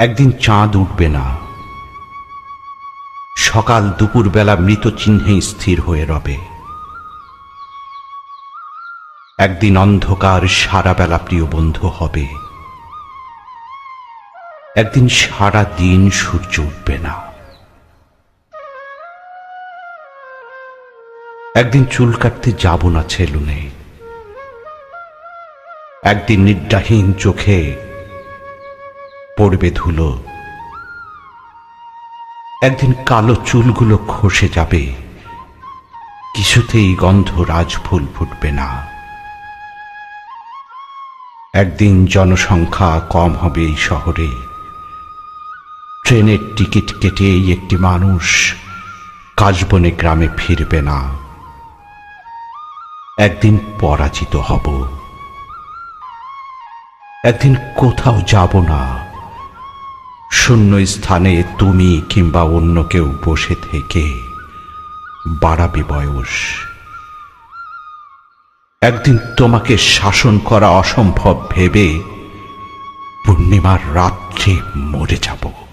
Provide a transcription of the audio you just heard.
একদিন চাঁদ উঠবে না। সকাল দুপুরবেলা মৃত চিহ্নে স্থির হয়ে রবে। একদিন অন্ধকার সারা বেলা প্রিয় বন্ধু হবে। একদিন সারা দিন সূর্য উঠবে না। একদিন চুল কাটতে যাব না ছেলুনে একদিন নিদ্রাহীন চোখে পড়বে ধুলো। একদিন কালো চুলগুলো খসে যাবে। কিছুতেই গন্ধ রাজফুল ফুটবে না। একদিন জনসংখ্যা কম হবে এই শহরে। ট্রেনের টিকিট কেটেই একটি মানুষ কাশবনে গ্রামে ফিরবে না। একদিন পরাজিত হব। একদিন কোথাও যাব না। শূন্য স্থানে তুমি কিংবা অন্য কেউ বসে থেকে বাড়াবে বয়স। একদিন তোমাকে শাসন করা অসম্ভব ভেবে পূর্ণিমার রাত্রে মরে যাব।